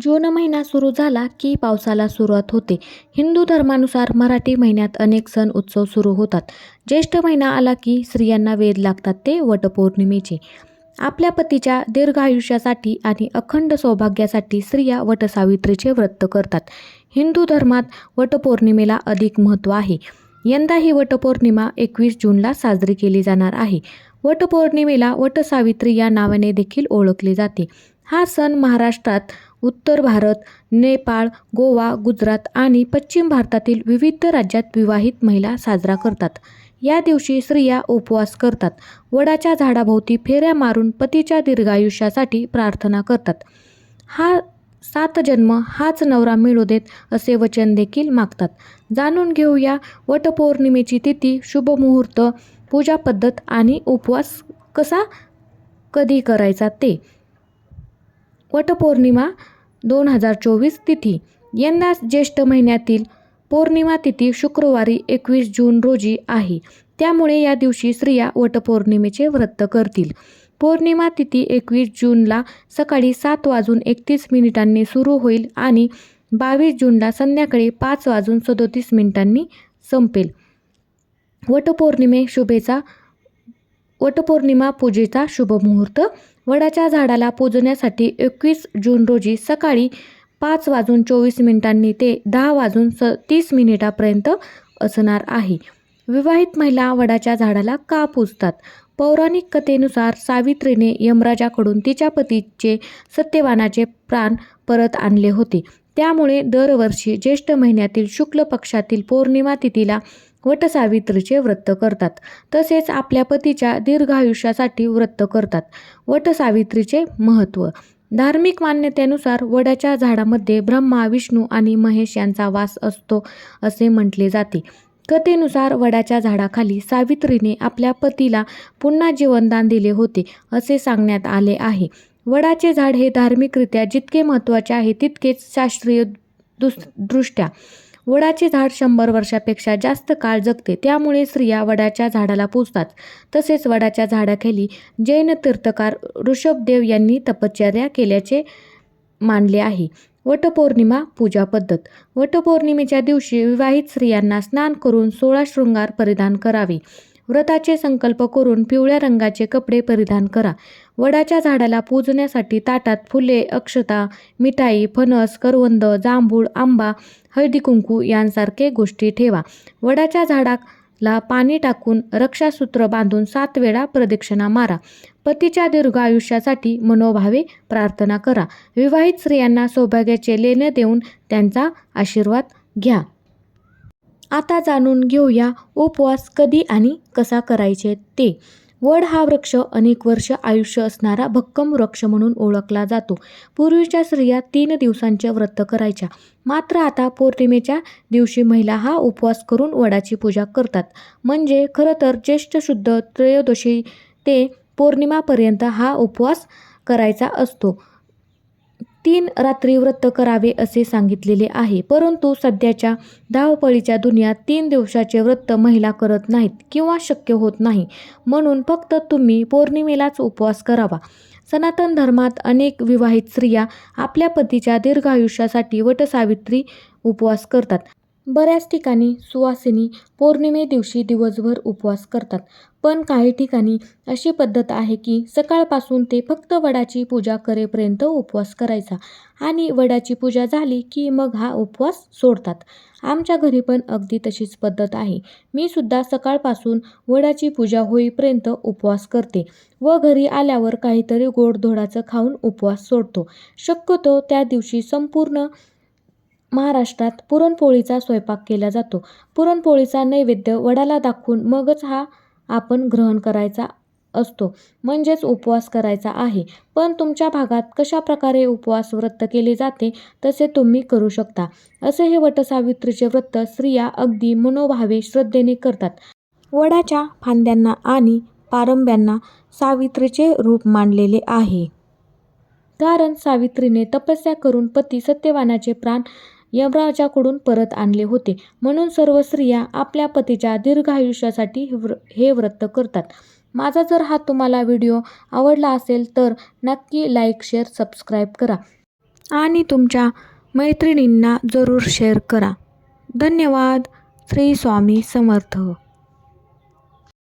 जून महिना सुरू झाला की पावसाला सुरुवात होते. हिंदू धर्मानुसार मराठी महिन्यात अनेक सण उत्सव सुरू होतात. ज्येष्ठ महिना आला की स्त्रियांना वेध लागतात ते वटपौर्णिमेचे. आपल्या पतीच्या दीर्घायुष्यासाठी आणि अखंड सौभाग्यासाठी स्त्रिया वटसावित्रीचे व्रत करतात. हिंदू धर्मात वटपौर्णिमेला अधिक महत्त्व आहे. यंदा ही वटपौर्णिमा एकवीस जूनला साजरी केली जाणार आहे. वटपौर्णिमेला वटसावित्री या नावाने देखील ओळखले जाते. हा सण महाराष्ट्रात, उत्तर भारत, नेपाळ, गोवा, गुजरात आणि पश्चिम भारतातील विविध राज्यात विवाहित महिला साजरा करतात. या दिवशी स्त्रिया उपवास करतात, वडाच्या झाडाभोवती फेऱ्या मारून पतीच्या दीर्घायुष्यासाठी प्रार्थना करतात. हा सात जन्म हाच नवरा मिळू देत असे वचन देखील मागतात. जाणून घेऊया वटपौर्णिमेची तिथी, शुभमुहूर्त, पूजा पद्धत आणि उपवास कसा कधी करायचा ते. वटपौर्णिमा दोन हजार चोवीस तिथी. यंदा ज्येष्ठ महिन्यातील पौर्णिमा तिथी शुक्रवारी एकवीस जून रोजी आहे. त्यामुळे या दिवशी स्त्रिया वटपौर्णिमेचे व्रत करतील. पौर्णिमा तिथी एकवीस जूनला सकाळी सात वाजून एकतीस मिनिटांनी सुरू होईल आणि बावीस जूनला संध्याकाळी पाच वाजून सदोतीस मिनिटांनी संपेल. वटपौर्णिमे शुभेचा वटपौर्णिमा पूजेचा शुभमुहूर्त वडाच्या झाडाला पूजण्यासाठी एकवीस जून रोजी सकाळी पाच वाजून चोवीस मिनिटांनी ते दहा वाजून स तीस मिनिटापर्यंत असणार आहे. विवाहित महिला वडाच्या झाडाला का पूजतात? पौराणिक कथेनुसार सावित्रीने यमराजाकडून तिच्या पतीचे सत्यवानाचे प्राण परत आणले होते. त्यामुळे दरवर्षी ज्येष्ठ महिन्यातील शुक्ल पक्षातील पौर्णिमा तिथीला वटसावित्रीचे व्रत करतात. तसेच आपल्या पतीच्या दीर्घायुष्यासाठी व्रत करतात. वटसावित्रीचे महत्त्व. धार्मिक मान्यतेनुसार वडाच्या झाडामध्ये ब्रह्मा, विष्णू आणि महेश यांचा वास असतो असे म्हटले जाते. कथेनुसार वडाच्या झाडाखाली सावित्रीने आपल्या पतीला पुन्हा जीवनदान दिले होते असे सांगण्यात आले आहे. वडाचे झाड हे धार्मिकरित्या जितके महत्त्वाचे आहे तितकेच शास्त्रीय दुस दृष्ट्या. वडाचे झाड शंभर वर्षापेक्षा जास्त काळ जगते त्यामुळे स्त्रिया वडाच्या झाडाला पूजतात. तसेच वडाच्या झाडाखाली जैन तीर्थकार ऋषभदेव यांनी तपश्चर्या केल्याचे मानले आहे. वटपौर्णिमा पूजा पद्धत. वटपौर्णिमेच्या दिवशी विवाहित स्त्रियांना स्नान करून सोळा शृंगार परिधान करावे. व्रताचे संकल्प करून पिवळ्या रंगाचे कपडे परिधान करा. वडाच्या झाडाला पूजण्यासाठी ताटात फुले, अक्षता, मिठाई, फणस, करवंद, जांभूळ, आंबा, हळदीकुंकू यांसारखे गोष्टी ठेवा. वडाच्या झाडाला पाणी टाकून रक्षासूत्र बांधून सात वेळा प्रदक्षिणा मारा. पतीच्या दीर्घ आयुष्यासाठी मनोभावे प्रार्थना करा. विवाहित स्त्रियांना सौभाग्याचे लेणे देऊन त्यांचा आशीर्वाद घ्या. आता जाणून घेऊया उपवास कधी आणि कसा करायचे ते. वड हा वृक्ष अनेक वर्ष आयुष्य असणारा भक्कम वृक्ष म्हणून ओळखला जातो. पूर्वीच्या स्त्रिया तीन दिवसांचे व्रत करायच्या. मात्र आता पौर्णिमेच्या दिवशी महिला हा उपवास करून वडाची पूजा करतात. म्हणजे खरं तर ज्येष्ठ शुद्ध त्रयोदशी ते पौर्णिमापर्यंत हा उपवास करायचा असतो. तीन रात्री व्रत करावे असे सांगितलेले आहे. परंतु सध्याच्या धावपळीच्या दुनियात तीन दिवसाचे व्रत महिला करत नाहीत किंवा शक्य होत नाही. म्हणून फक्त तुम्ही पौर्णिमेलाच उपवास करावा. सनातन धर्मात अनेक विवाहित स्त्रिया आपल्या पतीच्या दीर्घायुष्यासाठी वटसावित्री उपवास करतात. बऱ्याच ठिकाणी सुवासिनी पौर्णिमे दिवशी दिवसभर उपवास करतात. पण काही ठिकाणी अशी पद्धत आहे की सकाळपासून ते फक्त वडाची पूजा करेपर्यंत उपवास करायचा आणि वडाची पूजा झाली की मग हा उपवास सोडतात. आमच्या घरी पण अगदी तशीच पद्धत आहे. मी सुद्धा सकाळपासून वडाची पूजा होईपर्यंत उपवास करते व घरी आल्यावर काहीतरी गोडधोडाचं खाऊन उपवास सोडतो. शक्यतो त्या दिवशी संपूर्ण महाराष्ट्रात पुरणपोळीचा स्वयंपाक केला जातो. पुरणपोळीचा नैवेद्य वडाला दाखवून मगच हा आपण ग्रहण करायचा असतो म्हणजेच उपवास करायचा आहे. पण तुमच्या भागात कशा प्रकारे उपवास व्रत केले जाते तसे तुम्ही करू शकता. असे हे वटसावित्रीचे व्रत स्त्रिया अगदी मनोभावे श्रद्धेने करतात. वडाच्या फांद्यांना आणि पारंब्यांना सावित्रीचे रूप मानलेले आहे. कारण सावित्रीने तपस्या करून पती सत्यवानाचे प्राण यमराजाकडून परत आणले होते. म्हणून सर्व स्त्रिया आपल्या पतीच्या दीर्घायुष्यासाठी हे व्रत करतात. माझा जर हा तुम्हाला व्हिडिओ आवडला असेल तर नक्की लाईक, शेअर, सबस्क्राईब करा. आणि तुमच्या मैत्रिणींना जरूर शेअर करा धन्यवाद श्री स्वामी समर्थ